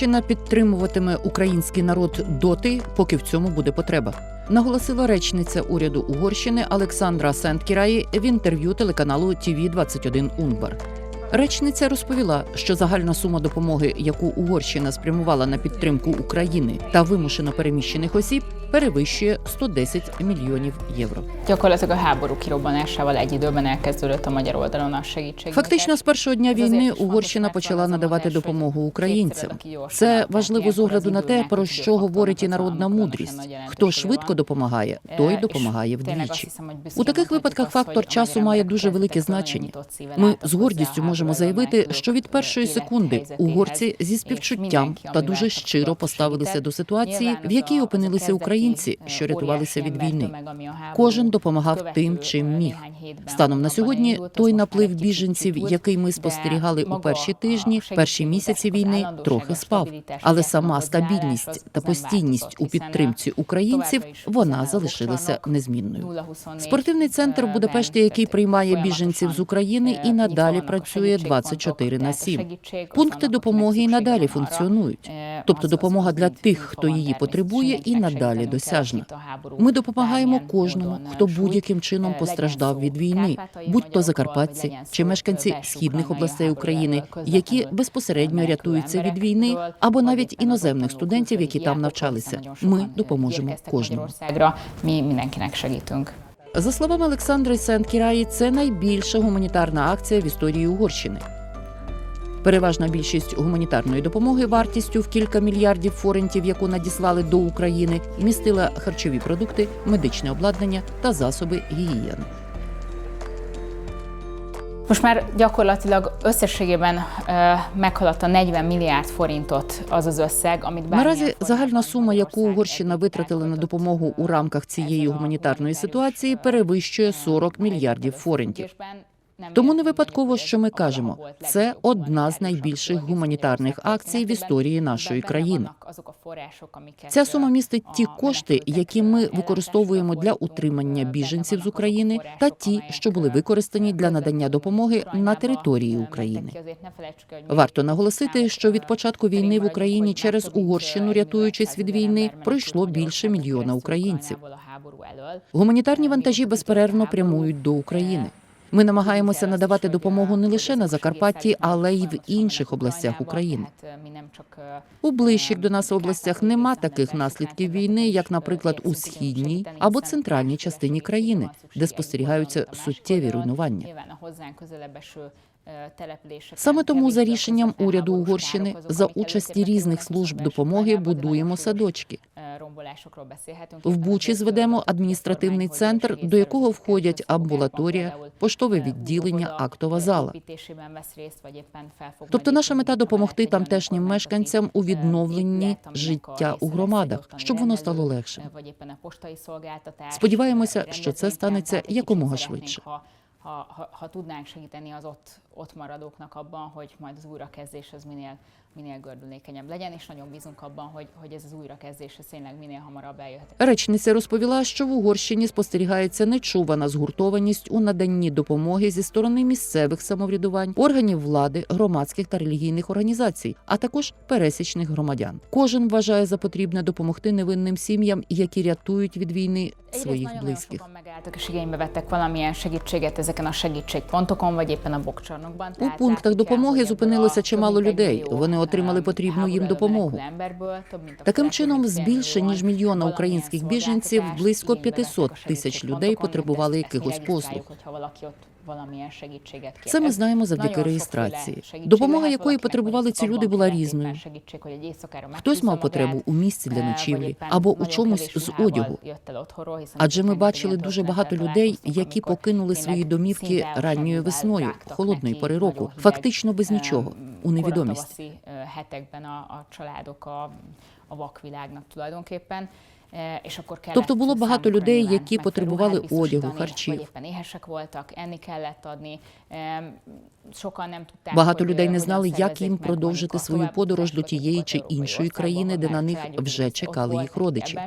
Угорщина підтримуватиме український народ доти, поки в цьому буде потреба. Наголосила речниця уряду Угорщини Олександра Сенткіраї в інтерв'ю телеканалу ТІВІ 21 Унбар. Речниця розповіла, що загальна сума допомоги, яку Угорщина спрямувала на підтримку України та вимушено переміщених осіб, перевищує 110 мільйонів євро. Gyakorlatilag a háború kirobbanásával egy időben elkezdődött a magyar oldalon a segítség. Фактично, з першого дня війни Угорщина почала надавати допомогу українцям. Це важливо з огляду на те, про що говорить і народна мудрість. Хто швидко допомагає, той допомагає вдвічі. У таких випадках фактор часу має дуже велике значення. Ми з гордістю можемо заявити, що від першої секунди угорці зі співчуттям та дуже щиро поставилися до ситуації, в якій опинилися українці, що рятувалися від війни. Кожен допомагав тим, чим міг. Станом на сьогодні той наплив біженців, який ми спостерігали у перші тижні, перші місяці війни, трохи спав. Але сама стабільність та постійність у підтримці українців вона залишилася незмінною. Спортивний центр в Будапешті, який приймає біженців з України, і надалі працює 24 на 7. Пункти допомоги і надалі функціонують. Тобто допомога для тих, хто її потребує, і надалі досяжна. Ми допомагаємо кожному, хто будь-яким чином постраждав від війни, будь то закарпатці чи мешканці східних областей України, які безпосередньо рятуються від війни, або навіть іноземних студентів, які там навчалися. Ми допоможемо кожному. За словами Олександри Сенкіраї, це найбільша гуманітарна акція в історії Угорщини. Переважна більшість гуманітарної допомоги вартістю в кілька мільярдів форентів, яку надіслали до України, містила харчові продукти, медичне обладнання та засоби гігієни. Most már gyakorlatilag összességében ö, meghaladta 40 milliárd forintot az az összeg, amit Наразі загальна сума, яку Угорщина витратила на допомогу у рамках цієї гуманітарної ситуації, перевищує 40 мільярдів форентів. Тому не випадково, що ми кажемо, це одна з найбільших гуманітарних акцій в історії нашої країни. Ця сума містить ті кошти, які ми використовуємо для утримання біженців з України, та ті, що були використані для надання допомоги на території України. Варто наголосити, що від початку війни в Україні через Угорщину, рятуючись від війни, пройшло більше мільйона українців. Гуманітарні вантажі безперервно прямують до України. Ми намагаємося надавати допомогу не лише на Закарпатті, але й в інших областях України. У ближчих до нас областях нема таких наслідків війни, як, наприклад, у східній або центральній частині країни, де спостерігаються суттєві руйнування. Саме тому за рішенням уряду Угорщини за участі різних служб допомоги будуємо садочки. В Бучі зведемо адміністративний центр, до якого входять амбулаторія, поштове відділення, актова зала. Тобто наша мета допомогти тамтешнім мешканцям у відновленні життя у громадах, щоб воно стало легшим. Сподіваємося, що це станеться якомога швидше. Ha, ha, ha tudnánk segíteni az ott, ott maradóknak abban, hogy majd az újrakezdés az minél, minél gördülékenyebb legyen, és nagyon bízunk abban, hogy, hogy ez az újrakezdés ez tényleg minél hamarabb eljöhet. Речниця розповіла, що в Угорщині спостерігається нечувана згуртованість у наданні допомоги зі сторони місцевих самоврядувань, органів влади, громадських та релігійних організацій, а також пересічних громадян. Кожен вважає за потрібне допомогти невинним сім'ям, які рятують від війни своїх близьких. У пунктах допомоги зупинилося чимало людей. Вони отримали потрібну їм допомогу. Таким чином, з більше ніж мільйона українських біженців близько 500 тисяч людей потребували якихось послуг. Це ми знаємо завдяки реєстрації. Допомога, якої потребували ці люди, була різною. Хтось мав потребу у місці для ночівлі або у чомусь з одягу. Адже ми бачили дуже багато людей, які покинули свої домівки ранньою весною, холодної пори року, фактично без нічого, у невідомість. Е, Тобто було багато людей, які потребували одягу, харчів. Багато людей не знали, як їм продовжити свою подорож до тієї чи іншої країни, де на них вже чекали їх родичі.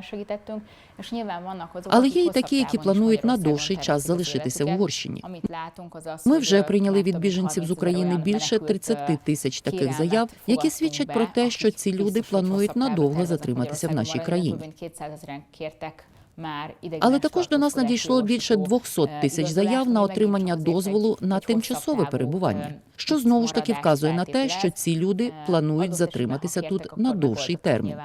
Але є й такі, які планують на довший час залишитися в Угорщині. Ми вже прийняли від біженців з України більше 30 тисяч таких заяв, які свідчать про те, що ці люди планують надовго затриматися в нашій країні. Але також до нас надійшло більше 200 тисяч заяв на отримання дозволу на тимчасове перебування, що знову ж таки вказує на те, що ці люди планують затриматися тут на довший термін.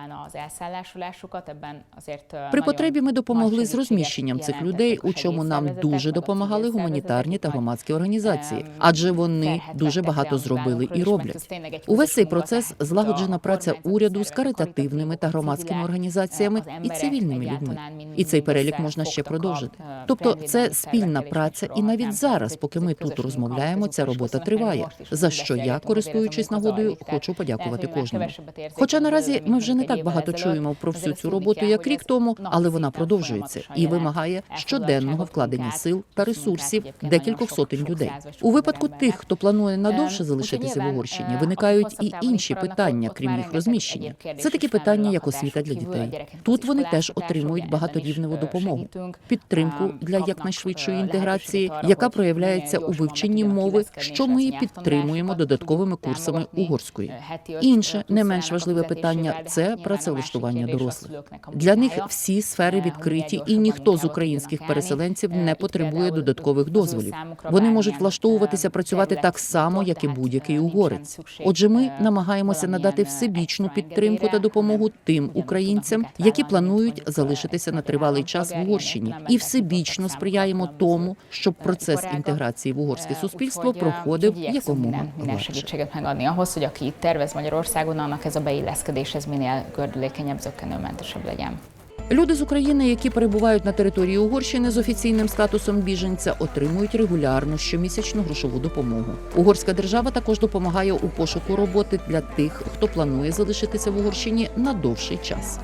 При потребі ми допомогли з розміщенням цих людей, у чому нам дуже допомагали гуманітарні та громадські організації, адже вони дуже багато зробили і роблять. Увесь цей процес злагоджена праця уряду з каритативними та громадськими організаціями і цивільними людьми. І цей перелік можна ще продовжити. Тобто, це спільна праця, і навіть зараз, поки ми тут розмовляємо, ця робота триває. За що я, користуючись нагодою, хочу подякувати кожному. Хоча наразі ми вже не так багато чуємо про всю цю роботу, як рік тому, але вона продовжується і вимагає щоденного вкладення сил та ресурсів декількох сотень людей. У випадку тих, хто планує надовше залишитися в Угорщині, виникають і інші питання, крім їх розміщення. Це такі питання, як освіта для дітей. Тут вони теж отримують багаторівневу допомогу, підтримку для якнайшвидшої інтеграції, яка проявляється у вивченні мови, що ми і підтримуємо додатковими курсами угорської. Інше не менш важливе питання це працевлаштування дорослих. Для них всі сфери відкриті, і ніхто з українських переселенців не потребує додаткових дозволів. Вони можуть влаштовуватися працювати так само, як і будь-який угорець. Отже, ми намагаємося надати всебічну підтримку та допомогу тим українцям, які планують залишитися на тривалий час в Угорщині, і всебічно сприяємо тому, щоб процес інтеграції в угорське суспільство проходив якомога legyen. Люди з України, які перебувають на території Угорщини з офіційним статусом біженця, отримують регулярну щомісячну грошову допомогу. Угорська держава також допомагає у пошуку роботи для тих, хто планує залишитися в Угорщині на довший час.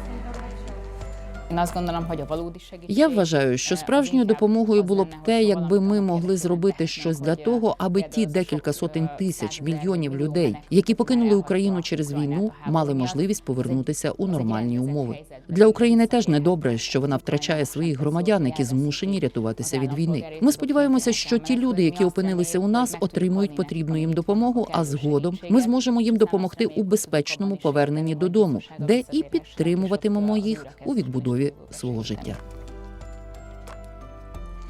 Я вважаю, що справжньою допомогою було б те, якби ми могли зробити щось для того, аби ті декілька сотень тисяч мільйонів людей, які покинули Україну через війну, мали можливість повернутися у нормальні умови. Для України теж недобре, що вона втрачає своїх громадян, які змушені рятуватися від війни. Ми сподіваємося, що ті люди, які опинилися у нас, отримують потрібну їм допомогу. А згодом ми зможемо їм допомогти у безпечному поверненні додому, де і підтримуватимемо їх у відбудові свого життя.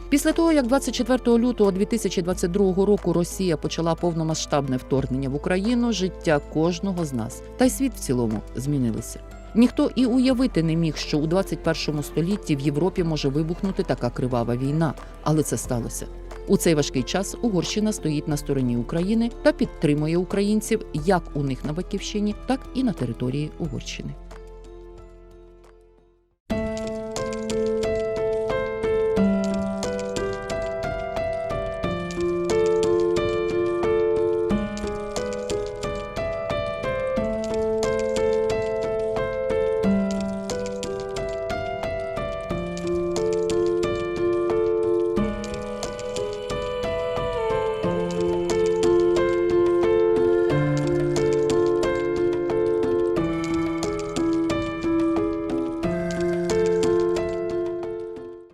Після того, як 24 лютого 2022 року Росія почала повномасштабне вторгнення в Україну, життя кожного з нас та й світ в цілому змінилися. Ніхто і уявити не міг, що у 21 столітті в Європі може вибухнути така кривава війна, але це сталося. У цей важкий час Угорщина стоїть на стороні України та підтримує українців як у них на батьківщині, так і на території Угорщини.